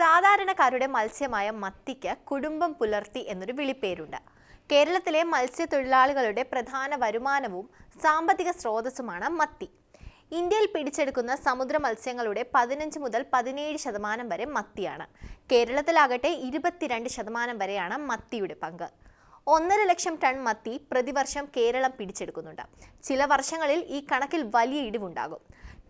സാധാരണക്കാരുടെ മത്സ്യമായ മത്തിക്ക് കുടുംബം പുലർത്തി എന്നൊരു വിളിപ്പേരുണ്ട്. കേരളത്തിലെ മത്സ്യത്തൊഴിലാളികളുടെ പ്രധാന വരുമാനവും സാമ്പത്തിക സ്രോതസ്സുമാണ് മത്തി. ഇന്ത്യയിൽ പിടിച്ചെടുക്കുന്ന സമുദ്ര മത്സ്യങ്ങളുടെ പതിനഞ്ച് മുതൽ പതിനേഴ് ശതമാനം വരെ മത്തിയാണ്. കേരളത്തിലാകട്ടെ ഇരുപത്തിരണ്ട് ശതമാനം വരെയാണ് മത്തിയുടെ പങ്ക്. ഒന്നര ലക്ഷം ടൺ മത്തി പ്രതിവർഷം കേരളം പിടിച്ചെടുക്കുന്നുണ്ട്. ചില വർഷങ്ങളിൽ ഈ കണക്കിൽ വലിയ ഇടിവുണ്ടാകും.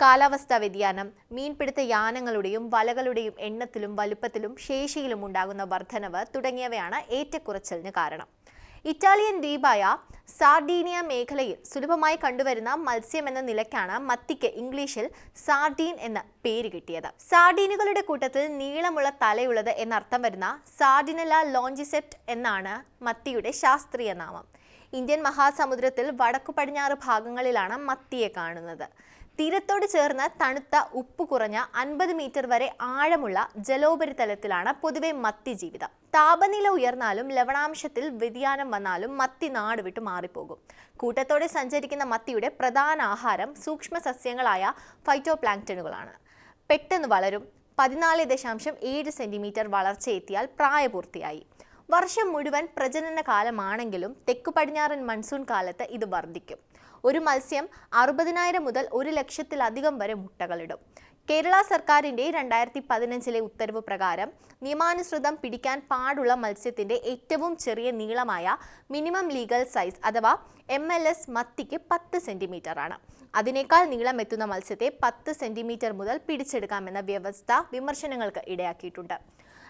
കാലാവസ്ഥാ വ്യതിയാനം മീൻപിടുത്ത യാനങ്ങളുടെയും വലകളുടെയും എണ്ണത്തിലും വലുപ്പത്തിലും ശേഷിയിലും ഉണ്ടാകുന്ന വർധനവ് തുടങ്ങിയവയാണ് ഏറ്റക്കുറച്ചിലിന് കാരണം. ഇറ്റാലിയൻ ദ്വീപായ സാർഡീനിയ മേഖലയിൽ സുലഭമായി കണ്ടുവരുന്ന മത്സ്യം എന്ന നിലയ്ക്കാണ് മത്തിക്ക് ഇംഗ്ലീഷിൽ സാർഡീൻ എന്ന പേര് കിട്ടിയത്. സാർഡീനുകളുടെ കൂട്ടത്തിൽ നീളമുള്ള തലയുള്ളത് എന്നർത്ഥം വരുന്ന സാർഡിനല ലോഞ്ചിസെപ്റ്റ് എന്നാണ് മത്തിയുടെ ശാസ്ത്രീയ നാമം. ഇന്ത്യൻ മഹാസമുദ്രത്തിൽ വടക്കു പടിഞ്ഞാറ് ഭാഗങ്ങളിലാണ് മത്തിയെ കാണുന്നത്. തീരത്തോട് ചേർന്ന് തണുത്ത ഉപ്പ് കുറഞ്ഞ അൻപത് മീറ്റർ വരെ ആഴമുള്ള ജലോപരിതലത്തിലാണ് പൊതുവെ മത്തി ജീവിതം. താപനില ഉയർന്നാലും ലവണാംശത്തിൽ വ്യതിയാനം വന്നാലും മത്തി നാട് വിട്ടു മാറിപ്പോകും. കൂട്ടത്തോടെ സഞ്ചരിക്കുന്ന മത്തിയുടെ പ്രധാന ആഹാരം സൂക്ഷ്മ സസ്യങ്ങളായ ഫൈറ്റോപ്ലാങ്ക്ടനുകളാണ് പെട്ടെന്ന് വളരും. പതിനാല് ദശാംശം ഏഴ് സെന്റിമീറ്റർ വളർച്ചയെത്തിയാൽ പ്രായപൂർത്തിയായി. വർഷം മുഴുവൻ പ്രജനന കാലമാണെങ്കിലും തെക്കു പടിഞ്ഞാറൻ മൺസൂൺ കാലത്ത് ഇത് വർദ്ധിക്കും. ഒരു മത്സ്യം അറുപതിനായിരം മുതൽ ഒരു ലക്ഷത്തിലധികം വരെ മുട്ടകളിടും. കേരള സർക്കാരിന്റെ രണ്ടായിരത്തി പതിനഞ്ചിലെ ഉത്തരവ് പ്രകാരം നിയമാനുസൃതം പിടിക്കാൻ പാടുള്ള മത്സ്യത്തിന്റെ ഏറ്റവും ചെറിയ നീളമായ മിനിമം ലീഗൽ സൈസ് അഥവാ എം എൽ എസ് മത്തിക്ക് പത്ത് സെന്റിമീറ്ററാണ് അതിനേക്കാൾ നീളം എത്തുന്ന മത്സ്യത്തെ പത്ത് സെന്റിമീറ്റർ മുതൽ പിടിച്ചെടുക്കാമെന്ന വ്യവസ്ഥ വിമർശനങ്ങൾക്ക് ഇടയാക്കിയിട്ടുണ്ട്.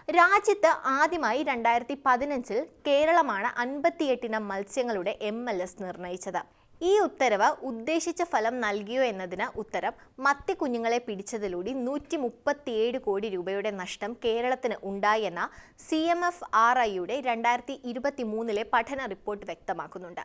രാജ്യത്ത് ആദ്യമായി രണ്ടായിരത്തി പതിനഞ്ചിൽ കേരളമാണ് അൻപത്തിയെട്ടിനം മത്സ്യങ്ങളുടെ എം എൽ എസ് നിർണയിച്ചത്. ഈ ഉത്തരവ് ഉദ്ദേശിച്ച ഫലം നൽകിയോ എന്നതിന് ഉത്തരം മത്തി കുഞ്ഞുങ്ങളെ പിടിച്ചതിലൂടെ നൂറ്റി മുപ്പത്തിയേഴ് കോടി രൂപയുടെ നഷ്ടം കേരളത്തിന് ഉണ്ടായെന്ന സി എം എഫ് ആർ ഐയുടെ രണ്ടായിരത്തി ഇരുപത്തി മൂന്നിലെ പഠന റിപ്പോർട്ട് വ്യക്തമാക്കുന്നുണ്ട്.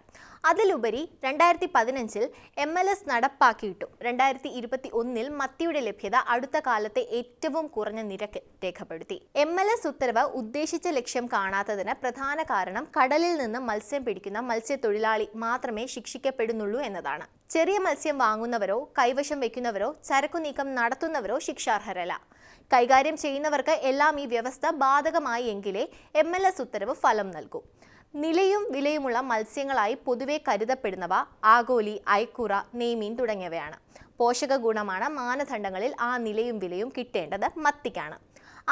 അതിലുപരി രണ്ടായിരത്തി പതിനഞ്ചിൽ എം എൽ എസ് നടപ്പാക്കിയിട്ടും രണ്ടായിരത്തി ഇരുപത്തി ഒന്നിൽ മത്തിയുടെ ലഭ്യത അടുത്ത കാലത്തെ ഏറ്റവും കുറഞ്ഞ നിരക്ക് രേഖപ്പെടുത്തി. എം എൽ എസ് ഉത്തരവ് ഉദ്ദേശിച്ച ലക്ഷ്യം കാണാത്തതിന് പ്രധാന കാരണം കടലിൽ നിന്ന് മത്സ്യം പിടിക്കുന്ന മത്സ്യത്തൊഴിലാളി മാത്രമേ ശിക്ഷിക്കപ്പെടുന്നുള്ളൂ എന്നതാണ്. ചെറിയ മത്സ്യം വാങ്ങുന്നവരോ കൈവശം വയ്ക്കുന്നവരോ ചരക്കു നീക്കം നടത്തുന്നവരോ ശിക്ഷാർഹരല്ല. കൈകാര്യം ചെയ്യുന്നവർക്ക് എല്ലാം ഈ വ്യവസ്ഥ ബാധകമായി എങ്കിലേ എം എൽ എസ് ഉത്തരവ് ഫലം നൽകൂ. നിലയും വിലയുമുള്ള മത്സ്യങ്ങളായി പൊതുവെ കരുതപ്പെടുന്നവ ആഗോലി ഐക്കുറ നെയ്മീൻ തുടങ്ങിയവയാണ്. പോഷക ഗുണമാണ് മാനദണ്ഡങ്ങളിൽ ആ നിലയും വിലയും കിട്ടേണ്ടത് മത്തിക്കാണ്.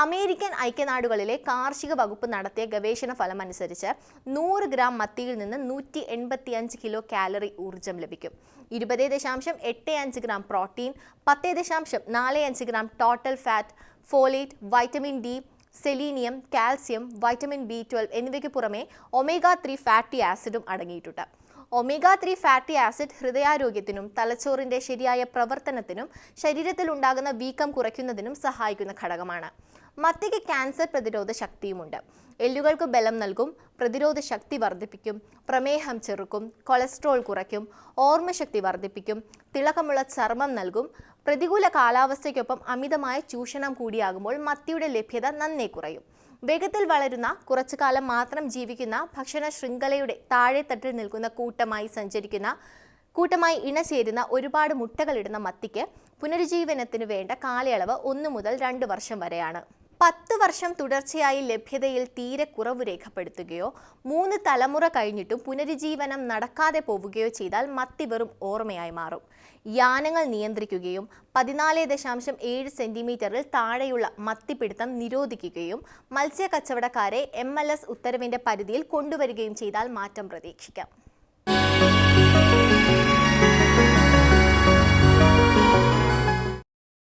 അമേരിക്കൻ ഐക്യനാടുകളിലെ കാർഷിക വകുപ്പ് നടത്തിയ ഗവേഷണ ഫലം അനുസരിച്ച് നൂറ് ഗ്രാം മത്തിയിൽ നിന്ന് നൂറ്റി എൺപത്തി അഞ്ച് കിലോ കാലറി ഊർജം ലഭിക്കും. ഇരുപത് ദശാംശം എട്ട് അഞ്ച് ഗ്രാം പ്രോട്ടീൻ പത്ത് ദശാംശം നാല് അഞ്ച് gram total fat folate vitamin D selenium calcium vitamin B twelve എന്നിവയ്ക്ക് പുറമെ ഒമേഗ ത്രീ ഫാറ്റി ആസിഡും അടങ്ങിയിട്ടുണ്ട്. ഒമേഗ ത്രീ ഫാറ്റി ആസിഡ് ഹൃദയാരോഗ്യത്തിനും തലച്ചോറിന്റെ ശരിയായ പ്രവർത്തനത്തിനും ശരീരത്തിൽ ഉണ്ടാകുന്ന വീക്കം കുറയ്ക്കുന്നതിനും സഹായിക്കുന്ന ഘടകമാണ്. മത്തിക്ക് ക്യാൻസർ പ്രതിരോധ ശക്തിയുമുണ്ട്. എല്ലുകൾക്ക് ബലം നൽകും പ്രതിരോധ ശക്തി വർദ്ധിപ്പിക്കും പ്രമേഹം ചെറുക്കും കൊളസ്ട്രോൾ കുറയ്ക്കും ഓർമ്മശക്തി വർദ്ധിപ്പിക്കും തിളക്കമുള്ള ചർമ്മം നൽകും പ്രതികൂല കാലാവസ്ഥയ്ക്കൊപ്പം അമിതമായ ചൂഷണം കൂടിയാകുമ്പോൾ മത്തിയുടെ ലഭ്യത നന്നേ കുറയും. വേഗത്തിൽ വളരുന്ന കുറച്ചു കാലം മാത്രം ജീവിക്കുന്ന ഭക്ഷണ ശൃംഖലയുടെ താഴെത്തട്ടിൽ നിൽക്കുന്ന കൂട്ടമായി സഞ്ചരിക്കുന്ന കൂട്ടമായി ഇണചേരുന്ന ഒരുപാട് മുട്ടകളിടുന്ന മത്തിക്ക് പുനരുജ്ജീവനത്തിന് വേണ്ട കാലയളവ് ഒന്നു മുതൽ രണ്ട് വർഷം വരെയാണ്. പത്ത് വർഷം തുടർച്ചയായി ലഭ്യതയിൽ തീരെ കുറവ് രേഖപ്പെടുത്തുകയോ മൂന്ന് തലമുറ കഴിഞ്ഞിട്ടും പുനരുജ്ജീവനം നടക്കാതെ പോവുകയോ ചെയ്താൽ മത്തി വെറും ഓർമ്മയായി മാറും. യാനങ്ങൾ നിയന്ത്രിക്കുകയും പതിനാല് ദശാംശം ഏഴ് സെന്റിമീറ്ററിൽ താഴെയുള്ള മത്തിപ്പിടുത്തം നിരോധിക്കുകയും മത്സ്യ കച്ചവടക്കാരെ എം എൽ എസ് ഉത്തരവിന്റെ പരിധിയിൽ കൊണ്ടുവരികയും ചെയ്താൽ മാറ്റം പ്രതീക്ഷിക്കാം.